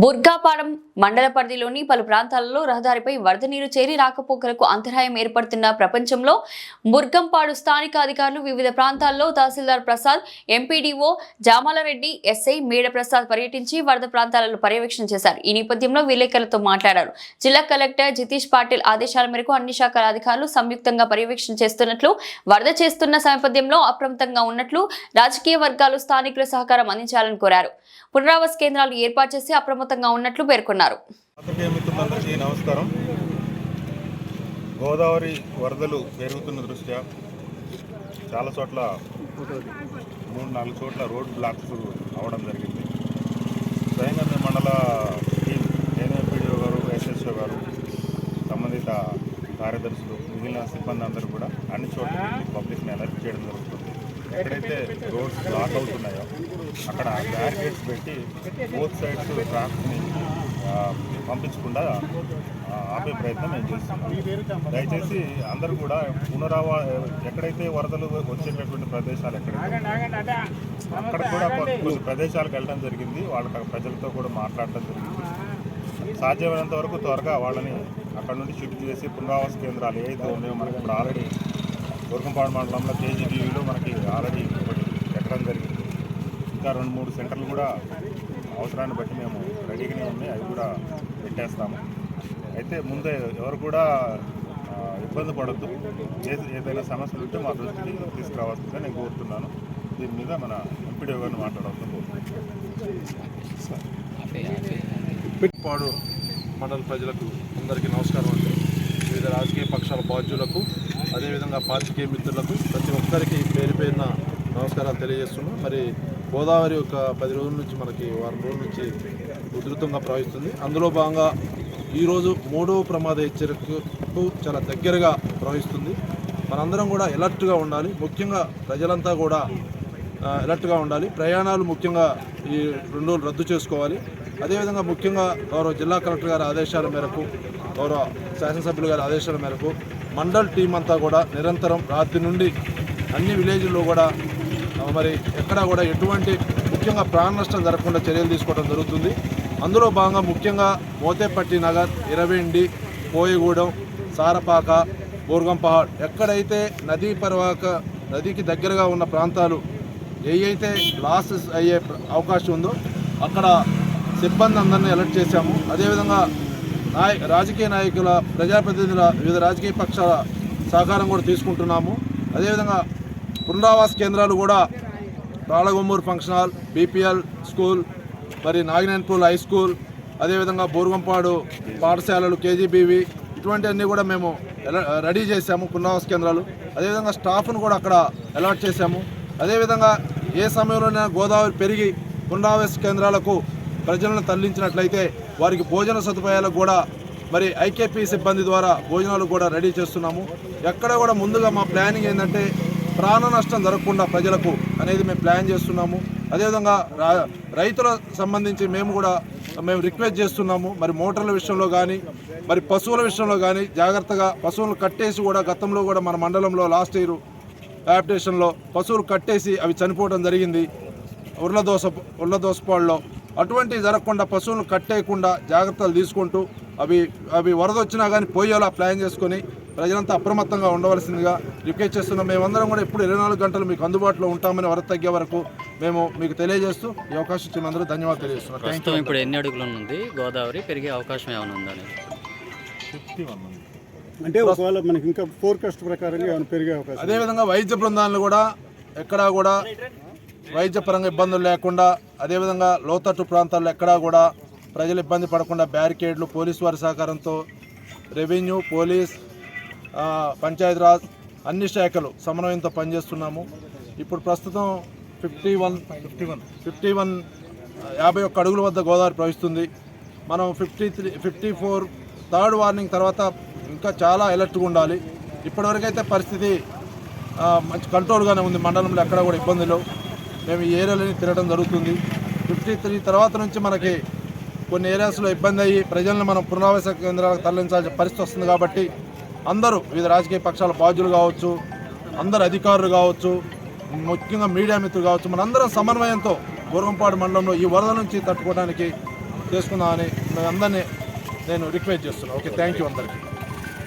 బుర్గాపాడం మండల పరిధిలోని పలు ప్రాంతాలలో రహదారిపై వరద నీరు చేరి రాకపోకలకు అంతరాయం ఏర్పడుతున్న ప్రపంచంలో బుర్గంపాడు స్థానిక అధికారులు వివిధ ప్రాంతాల్లో తహసీల్దార్ ప్రసాద్ ఎంపీడీఓ జామాలరెడ్డి ఎస్ఐ మేడ ప్రసాద్ పర్యటించి వరద ప్రాంతాలలో పర్యవేక్షణ చేశారు. ఈ నేపథ్యంలో విలేకరులతో మాట్లాడారు. జిల్లా కలెక్టర్ జితీష్ పాటిల్ ఆదేశాల మేరకు అన్ని శాఖల అధికారులు సంయుక్తంగా పర్యవేక్షణ చేస్తున్నట్లు వరద చేస్తున్న నేపథ్యంలో అప్రమత్తంగా ఉన్నట్లు రాజకీయ వర్గాలు స్థానికుల సహకారం అందించాలని కోరారు. పునరావాస కేంద్రాలు ఏర్పాటు చేసి అప్రమత్తంగా ఉన్నట్లు పేర్కొన్నారు. నమస్కారం. గోదావరి వరదలు పెరుగుతున్న దృష్ట్యా చాలా చోట్ల మూడు నాలుగు చోట్ల రోడ్ బ్లాక్స్ అవడం జరిగింది. స్వయంగా మండల టీం ఏఎంపీడీఓ గారు ఎస్ఎస్ఓ గారు సంబంధిత కార్యదర్శులు మిగిలిన సిబ్బంది అందరూ కూడా అన్ని చోట్ల పబ్లిక్ని అలర్ట్ చేయడం జరుగుతుంది. ఎక్కడైతే రోడ్స్ బ్లాక్ అవుతున్నాయో అక్కడ బ్యారికేడ్స్ పెట్టి బోత్ సైడ్స్ ట్రాఫిక్ని పంపించకుండా ఆపే ప్రయత్నం మేము చేస్తున్నాం. దయచేసి అందరూ కూడా పునరావా ఎక్కడైతే వరదలు వచ్చేటటువంటి ప్రదేశాలు ఉన్నాయో, అక్కడ కూడా కొన్ని ప్రదేశాలకు వెళ్ళడం జరిగింది. వాళ్ళ ప్రజలతో కూడా మాట్లాడటం జరిగింది. సాధ్యమైనంత వరకు త్వరగా వాళ్ళని అక్కడ నుండి షిఫ్ట్ చేసి పునరావాస కేంద్రాలు ఏవైతే ఉన్నాయో మనకి ఇప్పుడు ఆల్రెడీ దుర్గంపాడు మండలంలో కేజీబీవీలో మనకి ఆల్రెడీ ఒకటి పెట్టడం జరిగింది. ఇంకా రెండు మూడు సెంటర్లు కూడా అవసరాన్ని బట్టి మేము రెడీగానే ఉన్నాయి. అవి కూడా పెట్టేస్తాము. అయితే ముందే ఎవరు కూడా ఇబ్బంది పడద్దు. ఏదైనా సమస్యలు ఉంటే మా దృష్టికి తీసుకురావాల్సిందిగా నేను కోరుతున్నాను. దీని మీద మన ఎంపీడీ గారిని మాట్లాడవలసిన కోరుతున్నాను పాడు మండల ప్రజలకు అందరికీ నమస్కారం అండి. వివిధ రాజకీయ పక్షాల బాధ్యులకు అదేవిధంగా పాతికేయ మిత్రులకు ప్రతి ఒక్కరికి పేరు పేరున నమస్కారాలు తెలియజేస్తున్నాం. మరి గోదావరి ఒక పది రోజుల నుంచి మనకి వారం రోజుల నుంచి ఉధృతంగా ప్రవహిస్తుంది. అందులో భాగంగా ఈరోజు మూడవ ప్రమాద హెచ్చరికకు చాలా దగ్గరగా ప్రవహిస్తుంది. మనందరం కూడా ఎలర్ట్గా ఉండాలి. ముఖ్యంగా ప్రజలంతా కూడా ఎలర్ట్గా ఉండాలి. ప్రయాణాలు ముఖ్యంగా ఈ రెండు రోజులు రద్దు చేసుకోవాలి. అదేవిధంగా ముఖ్యంగా గౌరవ జిల్లా కలెక్టర్ గారి ఆదేశాల మేరకు గౌరవ శాసనసభ్యులు గారి ఆదేశాల మేరకు మండల్ టీం అంతా కూడా నిరంతరం రాత్రి నుండి అన్ని విలేజ్ల్లో కూడా మరి ఎక్కడా కూడా ఎటువంటి ముఖ్యంగా ప్రాణ నష్టం జరగకుండా చర్యలు తీసుకోవడం జరుగుతుంది. అందులో భాగంగా ముఖ్యంగా మోతేపట్టి నగర్ ఇరవెండి కోయగూడెం సారపాక బోర్గంపహాడ్ ఎక్కడైతే నదీ పరివాహక నదికి దగ్గరగా ఉన్న ప్రాంతాలు ఏవైతే లాసెస్ అయ్యే అవకాశం ఉందో అక్కడ సిబ్బంది అందరినీ అలర్ట్ చేశాము. అదేవిధంగా నాయ రాజకీయ నాయకుల ప్రజాప్రతినిధుల వివిధ రాజకీయ పక్షాల సహకారం కూడా తీసుకుంటున్నాము. అదేవిధంగా పునరావాస కేంద్రాలు కూడా Rallagommuru function hall BPL school మరి నాగినేనిపూల్ హై స్కూల్ అదేవిధంగా బోరుగంపాడు పాఠశాలలు కేజీబీవి ఇటువంటి అన్నీ కూడా మేము రెడీ చేశాము పునరావాస కేంద్రాలు. అదేవిధంగా స్టాఫ్ను కూడా అక్కడ అలాట్ చేశాము. అదేవిధంగా ఏ సమయంలోనైనా గోదావరి పెరిగి పునరావాస కేంద్రాలకు ప్రజలను తరలించినట్లయితే వారికి భోజన సదుపాయాలకు కూడా మరి ఐకేపీ సిబ్బంది ద్వారా భోజనాలు కూడా రెడీ చేస్తున్నాము. ఎక్కడ కూడా ముందుగా మా ప్లానింగ్ ఏంటంటే ప్రాణ నష్టం జరగకుండా ప్రజలకు అనేది మేము ప్లాన్ చేస్తున్నాము. అదేవిధంగా రా సంబంధించి మేము కూడా మేము రిక్వెస్ట్ చేస్తున్నాము. మరి మోటార్ల విషయంలో కానీ మరి పశువుల విషయంలో కానీ జాగ్రత్తగా పశువులను కట్టేసి కూడా గతంలో కూడా మన మండలంలో లాస్ట్ ఇయర్ యాప్టేషన్లో పశువులు కట్టేసి అవి చనిపోవడం జరిగింది. ఉర్లదోస ఉర్లదోసపాళ్ళలో అటువంటివి జరగకుండా పశువులను కట్టేయకుండా జాగ్రత్తలు తీసుకుంటూ అవి అవి వరద వచ్చినా కానీ పోయేలా ప్లాన్ చేసుకొని ప్రజలంతా అప్రమత్తంగా ఉండవలసిందిగా రిక్వెస్ట్ చేస్తున్నాం. మేమందరం కూడా ఇప్పుడు ఇరవై నాలుగు గంటలు మీకు అందుబాటులో ఉంటామని వరద తగ్గే వరకు మేము మీకు తెలియజేస్తూ ఈ అవకాశం ఇచ్చిన అందరూ ధన్యవాదాలు తెలియజేస్తున్నాం. ఇప్పుడు ఎన్ని అడుగులు ఉంది గోదావరి పెరిగే అవకాశం ఏమైనా ఉందని అంటే ఒకవేళ మనకి ఇంకా ఫోర్కాస్ట్ ప్రకారంగా ఏమైనా పెరిగే అవకాశం అదేవిధంగా వైద్య బృందాలను కూడా ఎక్కడా కూడా వైద్యపరంగా ఇబ్బందులు లేకుండా అదేవిధంగా లోతట్టు ప్రాంతాల్లో ఎక్కడా కూడా ప్రజలు ఇబ్బంది పడకుండా బ్యారికేడ్లు పోలీసు వారి సహకారంతో రెవెన్యూ పోలీస్ పంచాయతీరాజ్ అన్ని శాఖలు సమన్వయంతో పనిచేస్తున్నాము. ఇప్పుడు ప్రస్తుతం fifty one fifty one fifty one యాభై ఒక్క అడుగుల వద్ద గోదావరి ప్రవహిస్తుంది. మనం fifty three fifty four third warning తర్వాత ఇంకా చాలా అలర్ట్గా ఉండాలి. ఇప్పటివరకైతే పరిస్థితి మంచి కంట్రోల్గానే ఉంది. మండలంలో ఎక్కడ కూడా ఇబ్బందులు మేము ఈ ఏరియాలని తిరగడం జరుగుతుంది. ఫిఫ్టీ త్రీ తర్వాత నుంచి మనకి కొన్ని ఏరియాస్లో ఇబ్బంది అయ్యి ప్రజలను మనం పునరావాస కేంద్రాలకు తరలించాల్సిన పరిస్థితి వస్తుంది కాబట్టి అందరూ వివిధ రాజకీయ పక్షాల బాధ్యులు కావచ్చు అందరు అధికారులు కావచ్చు ముఖ్యంగా మీడియా మిత్రులు కావచ్చు మనందరం సమన్వయంతో బూరంపాడు మండలంలో ఈ వరద నుంచి తట్టుకోవడానికి చేసుకుందామని మీ అందరినీ నేను రిక్వెస్ట్ చేస్తున్నాను. ఓకే థ్యాంక్ యూ అందరికీ.